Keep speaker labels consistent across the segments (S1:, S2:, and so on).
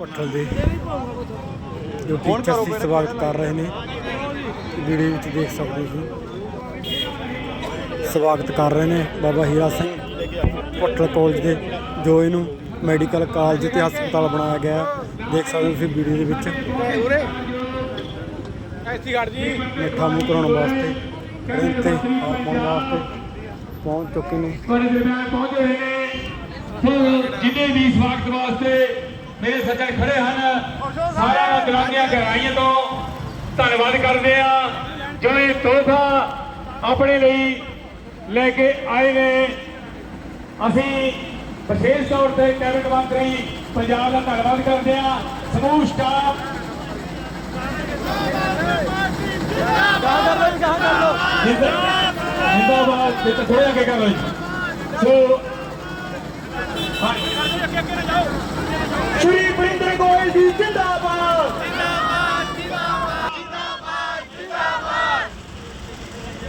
S1: ਪੱਠਲ ਦੇ। ਜੋ ਟੀਚਰ ਸੀ ਸਵਾਗਤ ਕਰ ਰਹੇ ਨੇ। ਵੀਡੀਓ ਵਿੱਚ ਦੇਖ ਸਕਦੇ ਸੀ ਸਵਾਗਤ ਕਰ ਰਹੇ ਨੇ ਬਾਬਾ ਹੀਰਾ ਸਿੰਘ ਪੱਠਲ ਕਾਲਜ ਦੇ ਜੋ ਇਹਨੂੰ ਮੈਡੀਕਲ ਕਾਲਜ ਤੇ ਹਸਪਤਾਲ ਬਣਾਇਆ ਗਿਆ ਹੈ। ਦੇਖ ਸਕਦੇ ਹੋ ਤੁਸੀਂ ਵੀਡੀਓ ਦੇ ਵਿੱਚ।
S2: ਐਸੀ ਗਾੜ ਜੀ।
S1: ਮਿੱਠਾ ਮੂੰਹ ਕਰਾਉਣ ਵਾਸਤੇ ਰੇਲ ਤੇ ਵਾਸਤੇ ਪਹੁੰਚ ਚੁੱਕੇ ਨੇ।
S3: ਪਹੁੰਚੇ ਨੇ। ਜਿੰਨੇ ਵੀ ਸਵਾਗਤ ਵਾਸਤੇ ਮੇਰੇ ਸੱਜਣ ਖੜੇ ਹਨ ਸਾਰਿਆਂ ਦੀਆਂ ਗਹਿਰਾਈਆਂ ਤੋਂ ਧੰਨਵਾਦ ਕਰਦੇ ਆ ਜੋ ਇਹ ਤੋਹਫਾ ਆਪਣੇ ਲਈ ਲੈ ਕੇ ਆਏ ਨੇ ਅਸੀਂ ਵਿਸ਼ੇਸ਼ ਤੌਰ ਤੇ ਕੈਬਨਿਟ ਮੰਤਰੀ ਪੰਜਾਬ ਦਾ ਧੰਨਵਾਦ ਕਰਦੇ ਆ ਸਮੂਹ ਸਟਾਫ ਜਿੰਦਾਬਾਦ ਜਿੱਤ ਥੋੜੇ ਅੱਗੇ ਕਰ ਲਓ ਸੋ ਸ਼੍ਰੀ ਬਰਿੰਦਰ ਗੋਇਲ ਜੀ ਜਿੰਦਾਬਾਦ।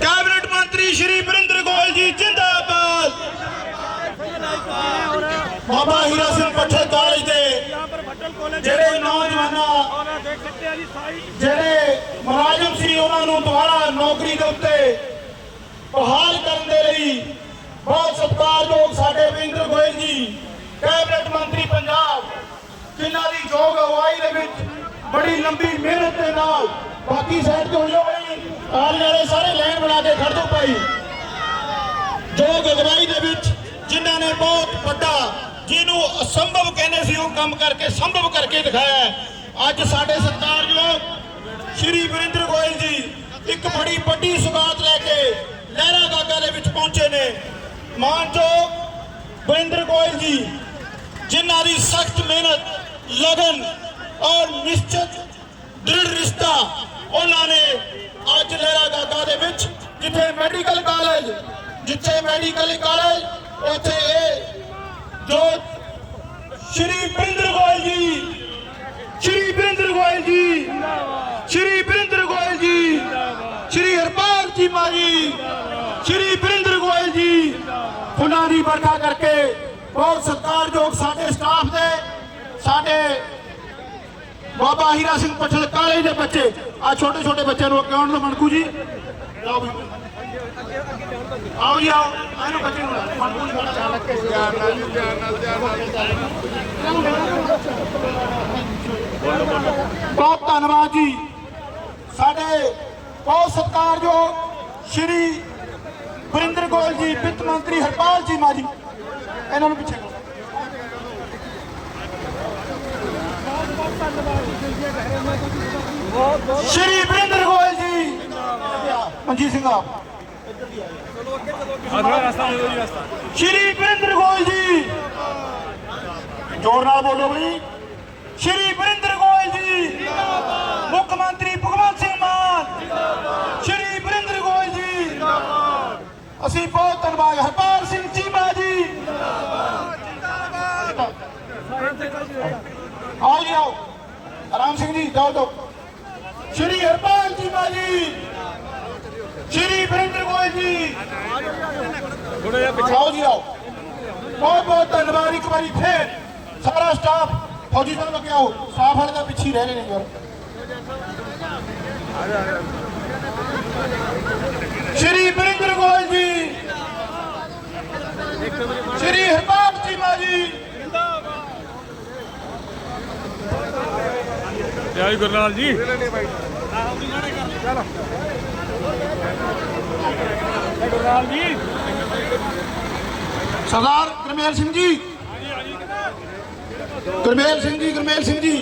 S2: ਕੈਬਨਿਟ ਮੰਤਰੀ ਸ਼੍ਰੀ ਵਰਿੰਦਰ ਗੋਇਲ ਜੀ ਜਿੰਦਾਬਾਦ। ਬਾਬਾ ਹੀਰਾ ਸਿੰਘ ਪੱਠਲ ਕਾਲਜ ਦੇ ਜਿਹੜੇ ਨੌਜਵਾਨਾਂ ਜਿਹੜੇ ਮੁਲਾਜ਼ਮ ਸੀ ਉਹਨਾਂ ਨੂੰ ਦੁਬਾਰਾ ਨੌਕਰੀ ਦੇ ਉੱਤੇ ਬਹਾਲ ਕਰਨ ਦੇ ਲਈ ਬਹੁਤ ਸਤਿਕਾਰਯੋਗ ਸਾਡੇ ਵਰਿੰਦਰ ਗੋਇਲ ਜੀ। ਕੈਬਨਿਟ ਮੰਤਰੀ ਪੰਜਾਬ, ਜਿਨ੍ਹਾਂ ਦੀ ਯੋਗ ਅਗਵਾਈ ਦੇ ਵਿੱਚ ਬੜੀ ਲੰਬੀ ਮਿਹਨਤ ਦੇ ਨਾਲ ਬਾਕੀ ਸਾਈਡ ਤੋਂ ਜੋ ਬਈ ਆਲੇ ਵਾਲੇ ਸਾਰੇ ਲਾਈਨ ਬਣਾ ਕੇ ਖੜ ਦੋ ਭਾਈ। ਯੋਗ ਅਗਵਾਈ ਦੇ ਵਿੱਚ ਜਿਨ੍ਹਾਂ ਨੇ ਬਹੁਤ ਵੱਡਾ, ਜਿਹਨੂੰ ਅਸੰਭਵ ਕਹਿੰਦੇ ਸੀ, ਉਹ ਕੰਮ ਕਰਕੇ, ਸੰਭਵ ਕਰਕੇ ਦਿਖਾਇਆ ਅੱਜ ਸਾਡੇ ਸਤਿਕਾਰਯੋਗ ਸ਼੍ਰੀ ਵਰਿੰਦਰ ਗੋਇਲ ਜੀ ਇੱਕ ਬੜੀ ਵੱਡੀ ਸੁਗਾਤ ਲੈ ਕੇ ਲਹਿਰਾ ਗਾਗਾ ਦੇ ਵਿੱਚ ਪਹੁੰਚੇ ਨੇ। ਮਾਨਯੋਗ ਵਰਿੰਦਰ ਗੋਇਲ ਜੀ ਜਿਨ੍ਹਾਂ ਦੀ ਸਖਤ ਮਿਹਨਤ ਲਗਨ ਔਰ ਨਿਸ਼ਚਿਤ ਦ੍ਰਿੜ ਰਿਸ਼ਤਾ ਉਹਨਾਂ ਨੇ ਅੱਜ ਲਹਿਰਾ ਗਾਗਾ ਦੇ ਵਿੱਚ ਜਿੱਥੇ ਮੈਡੀਕਲ ਕਾਲਜ ਜਿੱਥੇ ਮੈਡੀਕਲ ਕਾਲਜ ਉੱਥੇ ਇਹ ਜੋ ਸ਼੍ਰੀ ਬਰਿੰਦਰ ਗੋਇਲ ਜੀ ਸ਼੍ਰੀ ਬਰਿੰਦਰ ਗੋਇਲ ਜੀ ਸ਼੍ਰੀ ਬਰਿੰਦਰ ਗੋਇਲ ਜੀ ਸ਼੍ਰੀ ਹਰਪਾਲ ਚੀਮਾ ਜੀ ਸ਼੍ਰੀ ਬਰਿੰਦਰ ਗੋਇਲ ਜੀ ਉਹਨਾਂ ਦੀ ਵਰਖਾ ਕਰਕੇ ਬਹੁਤ ਸਤਿਕਾਰਯੋਗ ਸਾਡੇ ਸਟਾਫ ਦੇ ਸਾਡੇ ਬਾਬਾ ਹੀਰਾ ਸਿੰਘ ਪਠਲ ਕਾਲਜ ਦੇ ਬੱਚੇ। ਆ ਛੋਟੇ ਛੋਟੇ ਬੱਚਿਆਂ ਨੂੰ ਅੱਗੇ ਆਉਣ ਦਾ ਮਣਕੂ ਜੀ। ਆਓ ਵੀ। ਆਓ ਜੀ ਆਓ। ਇਹਨੂੰ ਬੱਚੇ ਨੂੰ ਮਣਕੂ ਜੀ ਖੜਾ ਚਾਲਕ ਕੇ ਬਹੁਤ ਧੰਨਵਾਦ ਜੀ। ਸਾਡੇ ਬਹੁਤ ਸਤਿਕਾਰਯੋਗ ਸ਼੍ਰੀ ਵਰਿੰਦਰ ਗੋਇਲ ਜੀ ਵਿੱਤ ਮੰਤਰੀ ਹਰਪਾਲ ਜੀ ਮਾਜੀ। ਇਹਨਾਂ ਨੂੰ ਪਿੱਛੇ ਕਰੋ। ਸ਼੍ਰੀ ਵਰਿੰਦਰ ਗੋਇਲ ਜੀ। ਮਨਜੀਤ ਸਿੰਘ ਆਪ। ਸ਼੍ਰੀ ਵਰਿੰਦਰ ਗੋਇਲ ਜੀ। ਜੋਰ ਨਾਲ ਬੋਲੋ ਬਈ। ਸ਼੍ਰੀ ਵਰਿੰਦਰ ਗੋਇਲ ਜੀ। ਮੁੱਖ ਮੰਤਰੀ ਭਗਵੰਤ ਸਿੰਘ ਮਾਨ। ਸ਼੍ਰੀ ਵਰਿੰਦਰ ਗੋਇਲ ਜੀ। ਅਸੀਂ ਬਹੁਤ ਧੰਨਵਾਦ। ਹਰਪਾਲ ਸਿੰਘ ਚੀਮਾ ਜੀ ਆਓ ਜੀ ਆਓ। ਆਰਾਮ ਸਿੰਘ ਜੀ, ਜਾਓ ਜਾਓ। ਸ਼੍ਰੀ ਹਰਪਾਲ ਚੀਮਾ ਜੀ ਸ਼੍ਰੀ ਵਰਿੰਦਰ ਗੋਇਲ ਜੀ। ਆਓ ਜੀ ਆਓ। ਬਹੁਤ ਬਹੁਤ ਧੰਨਵਾਦ ਇੱਕ ਵਾਰੀ ਫੇਰ। ਸਾਰਾ ਸਟਾਫ ਫੌਜੀ ਸਾਹਿਬ ਅੱਗੇ ਆਓ। ਸਟਾਫ ਵਾਲੇ ਤਾਂ ਪਿੱਛੇ ਰਹਿ ਰਹੇ ਨੇ ਯਾਰ। ਸ਼੍ਰੀ ਵਰਿੰਦਰ ਗੋਇਲ ਜੀ। ਸ਼੍ਰੀ ਹਰਪਾਲ ਚੀਮਾ ਜੀ
S4: ਜੈ ਗੁਰਨਾਲ ਜੀ। ਗੁਰਨਾਲ ਜੀ
S2: ਸਰਦਾਰ ਗੁਰਮੇਲ ਸਿੰਘ ਜੀ। ਗੁਰਮੇਲ ਸਿੰਘ ਜੀ ਗੁਰਮੇਲ ਸਿੰਘ ਜੀ।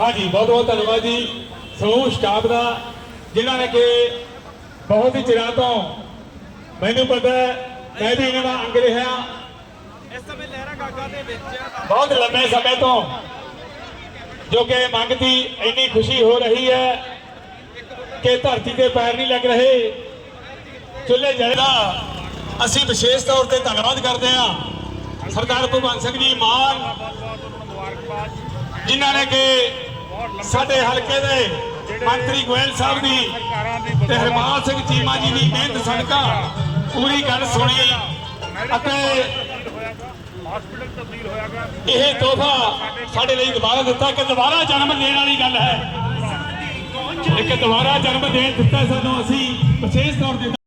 S3: ਹਾਂਜੀ ਬਹੁਤ ਬਹੁਤ ਧੰਨਵਾਦ ਜੀ। ਸਮੂਹ ਸਟਾਫ ਦਾ ਜਿਨ੍ਹਾਂ ਨੇ ਕਿ ਬਹੁਤ ਹੀ ਚਿਰਾਂ ਤੋਂ ਮੈਨੂੰ ਪਤਾ ਹੈ, ਮੈਂ ਵੀ ਇਹਨਾਂ ਦਾ ਅੰਗ ਰਿਹਾ।
S4: ਇਸ ਸਮੇਂ ਲਹਿਰਾ ਗਾਗਾ ਦੇ ਵਿੱਚ
S3: ਬਹੁਤ ਲੰਮੇ ਸਮੇਂ ਤੋਂ ਜੋ ਕਿ ਮੰਗਤੀ ਇੰਨੀ ਖੁਸ਼ੀ ਹੋ ਰਹੀ ਹੈ ਕਿ ਧਰਤੀ ਤੇ ਪੈਰ ਨਹੀਂ ਲੱਗ ਰਹੇ। ਚੁੱਲ੍ਹੇ ਜਲਦਾ ਅਸੀਂ ਵਿਸ਼ੇਸ਼ ਤੌਰ ਤੇ ਧੰਨਵਾਦ ਕਰਦੇ ਹਾਂ ਸਰਦਾਰ ਭਗਵੰਤ ਸਿੰਘ ਜੀ ਮਾਨ, ਜਿਨ੍ਹਾਂ ਨੇ ਕਿ ਸਾਡੇ ਹਲਕੇ ਦੇ ਮੰਤਰੀ ਗੋਇਲ ਸਾਹਿਬ ਦੀ ਤੇ ਹਰਪਾਲ ਸਿੰਘ ਚੀਮਾ ਜੀ ਦੀ ਮਿਹਨਤ ਸਦਕਾ ਪੂਰੀ ਗੱਲ ਸੁਣੀ ਅਤੇ ਇਹ ਤੋਹਫਾ ਸਾਡੇ ਲਈ ਦੁਬਾਰਾ ਦਿੱਤਾ ਕਿ ਦੁਬਾਰਾ ਜਨਮ ਦੇਣ ਵਾਲੀ ਗੱਲ ਹੈ। ਇੱਕ ਦੁਬਾਰਾ ਜਨਮ ਦੇਣ ਦਿੱਤਾ ਸਾਨੂੰ ਅਸੀਂ, ਵਿਸ਼ੇਸ਼ ਤੌਰ ਤੇ